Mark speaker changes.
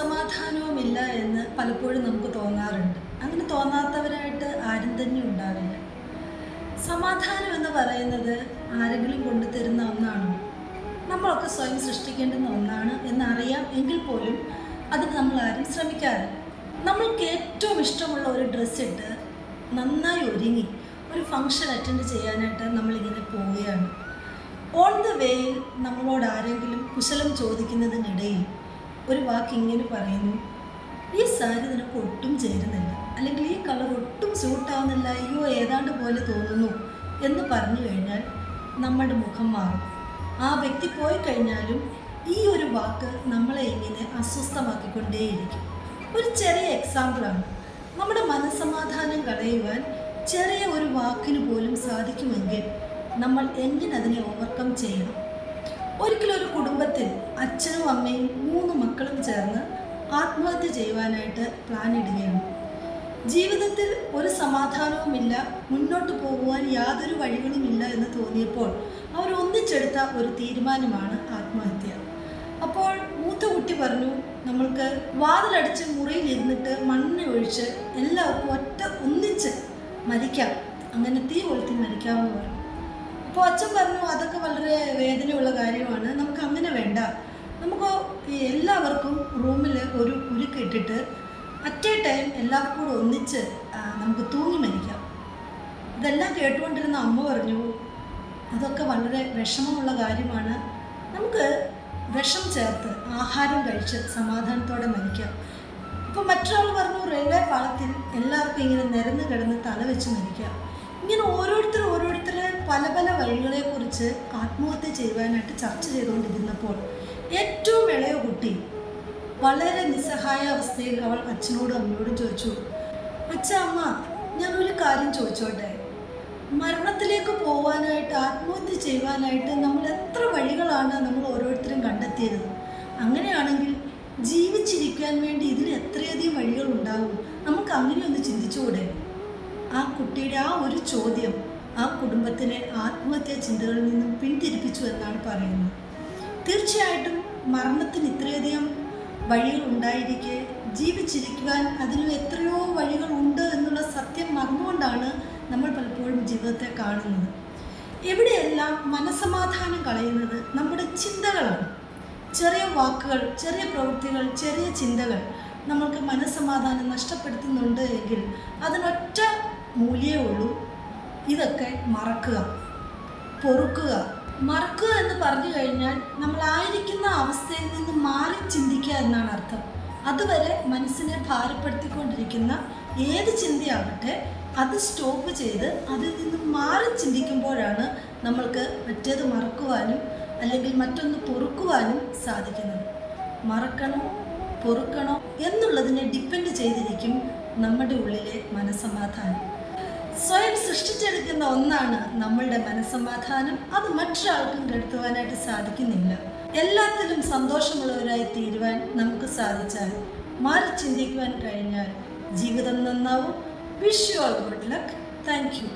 Speaker 1: മനസമാധാനവുമില്ല എന്ന് പലപ്പോഴും നമുക്ക് തോന്നാറുണ്ട്. അങ്ങനെ തോന്നാത്തവരായിട്ട് ആരും തന്നെ ഉണ്ടാവില്ല. സമാധാനം എന്ന് പറയുന്നത് ആരെങ്കിലും കൊണ്ടുതരുന്ന ഒന്നാണ്. നമ്മളൊക്കെ സ്വയം സൃഷ്ടിക്കേണ്ടുന്ന ഒന്നാണ് എന്നറിയാം എങ്കിൽ പോലും അത് നമ്മൾ ആരും ശ്രമിക്കാറില്ല. നമ്മൾക്ക് ഏറ്റവും ഇഷ്ടമുള്ള ഒരു ഡ്രസ്സ് ഇട്ട് നന്നായി ഒരുങ്ങി ഒരു ഫങ്ഷൻ അറ്റൻഡ് ചെയ്യാനായിട്ട് നമ്മളിങ്ങനെ പോവുകയാണ്. ഓൺ ദ വേയിൽ നമ്മളോട് ആരെങ്കിലും കുശലം ചോദിക്കുന്നതിനിടയിൽ ഒരു വാക്ക് ഇങ്ങനെ പറയുന്നു ഈ സാരി നിനക്ക് ഒട്ടും ചേരുന്നില്ല. അല്ലെങ്കിൽ ഈ കളർ ഒട്ടും സ്യൂട്ടാവുന്നില്ല അയ്യോ ഏതാണ്ട് പോലെ തോന്നുന്നു. എന്ന് പറഞ്ഞു കഴിഞ്ഞാൽ നമ്മുടെ മുഖം മാറും. ആ വ്യക്തി പോയി കഴിഞ്ഞാലും ഈ ഒരു വാക്ക് നമ്മളെ ഇങ്ങനെ അസ്വസ്ഥമാക്കിക്കൊണ്ടേയിരിക്കും. ഒരു ചെറിയ എക്സാമ്പിളാണ് നമ്മുടെ മനസ്സമാധാനം കളയുവാൻ ചെറിയ ഒരു വാക്കിന് പോലും സാധിക്കുമെങ്കിൽ നമ്മൾ എങ്ങനെ അതിനെ ഓവർകം ചെയ്യണം? ഒരിക്കലും ഒരു കുടുംബത്തിൽ അച്ഛനും അമ്മയും മൂന്ന് മക്കളും ചേർന്ന് ആത്മഹത്യ ചെയ്യുവാനായിട്ട് പ്ലാൻ ഇടുകയാണ്. ജീവിതത്തിൽ ഒരു സമാധാനവുമില്ല മുന്നോട്ട് പോകുവാൻ യാതൊരു വഴികളുമില്ല എന്ന് തോന്നിയപ്പോൾ അവർ ഒന്നിച്ചെടുത്ത ഒരു തീരുമാനമാണ് ആത്മഹത്യ. അപ്പോൾ മൂത്ത കുട്ടി പറഞ്ഞു നമ്മൾക്ക് വാതിലടിച്ച് മുറിയിൽ ഇരുന്നിട്ട് മണ്ണ് ഒഴിച്ച് എല്ലാവർക്കും ഒറ്റ ഒന്നിച്ച് മരിക്കാം. അങ്ങനെ തീ കൊളുത്തി മരിക്കാമെന്ന് പറഞ്ഞു. അപ്പോൾ അച്ഛൻ പറഞ്ഞു അതൊക്കെ വളരെ വേദനയുള്ള കാര്യമാണ്. നമുക്ക് അങ്ങനെ വേണ്ട. നമുക്ക് എല്ലാവർക്കും റൂമിൽ ഒരു ഉരുക്ക് ഇട്ടിട്ട് അറ്റ് എ ടൈം എല്ലാവർക്കും കൂടെ ഒന്നിച്ച് നമുക്ക് തൂങ്ങി മരിക്കാം. ഇതെല്ലാം കേട്ടുകൊണ്ടിരുന്ന അമ്മ പറഞ്ഞു അതൊക്കെ വളരെ വിഷമമുള്ള കാര്യമാണ്. നമുക്ക് വിഷം ചേർത്ത് ആഹാരം കഴിച്ച് സമാധാനത്തോടെ മരിക്കാം. ഇപ്പോൾ മറ്റൊരാൾ പറഞ്ഞു റെയിൽവേ പാളത്തിൽ എല്ലാവർക്കും ഇങ്ങനെ നിരന്ന് കിടന്ന് തല വെച്ച് മരിക്കാം. ഇങ്ങനെ ഓരോരുത്തർ ഓരോരുത്തരെ പല പല വഴികളെക്കുറിച്ച് ആത്മഹത്യ ചെയ്യുവാനായിട്ട് ചർച്ച ചെയ്തുകൊണ്ടിരുന്നപ്പോൾ ഏറ്റവും ഇളയ കുട്ടി വളരെ നിസ്സഹായ അവസ്ഥയിൽ അവൾ അച്ഛനോടും അമ്മയോടും ചോദിച്ചു അച്ഛ അമ്മ ഞാനൊരു കാര്യം ചോദിച്ചോട്ടെ? മരണത്തിലേക്ക് പോവാനായിട്ട് ആത്മഹത്യ ചെയ്യുവാനായിട്ട് നമ്മൾ എത്ര വഴികളാണ് നമ്മൾ ഓരോരുത്തരും കണ്ടെത്തിയത്? അങ്ങനെയാണെങ്കിൽ ജീവിച്ചിരിക്കാൻ വേണ്ടി ഇതിന് എത്രയധികം വഴികൾ ഉണ്ടാകും നമുക്ക് അങ്ങനെയൊന്ന് ചിന്തിച്ചുകൂടെ? ആ കുട്ടിയുടെ ആ ഒരു ചോദ്യം ആ കുടുംബത്തിലെ ആത്മഹത്യാ ചിന്തകളിൽ നിന്നും പിന്തിരിപ്പിച്ചു എന്നാണ് പറയുന്നത്. തീർച്ചയായിട്ടും മരണത്തിന് ഇത്രയധികം വഴികൾ ഉണ്ടായിരിക്കെ ജീവിച്ചിരിക്കുവാൻ അതിനും എത്രയോ വഴികൾ ഉണ്ട് എന്നുള്ള സത്യം മറന്നുകൊണ്ടാണ് നമ്മൾ പലപ്പോഴും ജീവിതത്തെ കാണുന്നത്. എവിടെയെല്ലാം മനസമാധാനം കളയുന്നത് നമ്മുടെ ചിന്തകളാണ്. ചെറിയ വാക്കുകൾ ചെറിയ പ്രവൃത്തികൾ ചെറിയ ചിന്തകൾ നമ്മൾക്ക് മനസ്സമാധാനം നഷ്ടപ്പെടുത്തുന്നുണ്ട് എങ്കിൽ അതിനൊറ്റ മൂല്യമേ ഉള്ളൂ ഇതൊക്കെ മറക്കുക പൊറുക്കുക. മറക്കുക എന്ന് പറഞ്ഞു കഴിഞ്ഞാൽ നമ്മളായിരിക്കുന്ന അവസ്ഥയിൽ നിന്ന് മാറി ചിന്തിക്കുക എന്നാണ് അർത്ഥം. അതുവരെ മനസ്സിനെ ഭാരപ്പെടുത്തിക്കൊണ്ടിരിക്കുന്ന ഏത് ചിന്തയാകട്ടെ അത് സ്റ്റോപ്പ് ചെയ്ത് അതിൽ നിന്ന് മാറി ചിന്തിക്കുമ്പോഴാണ് നമ്മൾക്ക് മറ്റേത് മറക്കുവാനും അല്ലെങ്കിൽ മറ്റൊന്ന് പൊറുക്കുവാനും സാധിക്കുന്നത്. മറക്കണോ പൊറുക്കണോ എന്നുള്ളതിനെ ഡിപ്പെൻഡ് ചെയ്തിരിക്കും നമ്മുടെ ഉള്ളിലെ മനസമാധാനം സ്വയം സൃഷ്ടിച്ചെടുക്കുന്ന ഒന്നാണ് നമ്മളുടെ മനസ്സമാധാനം. അത് മറ്റൊരാൾക്കും കെടുത്തുവാനായിട്ട് സാധിക്കുന്നില്ല. എല്ലാത്തിലും സന്തോഷമുള്ളവരായി തീരുവാൻ നമുക്ക് സാധിച്ചാൽ മാറി ചിന്തിക്കുവാൻ കഴിഞ്ഞാൽ ജീവിതം നന്നാവും. Wish you all good luck thank you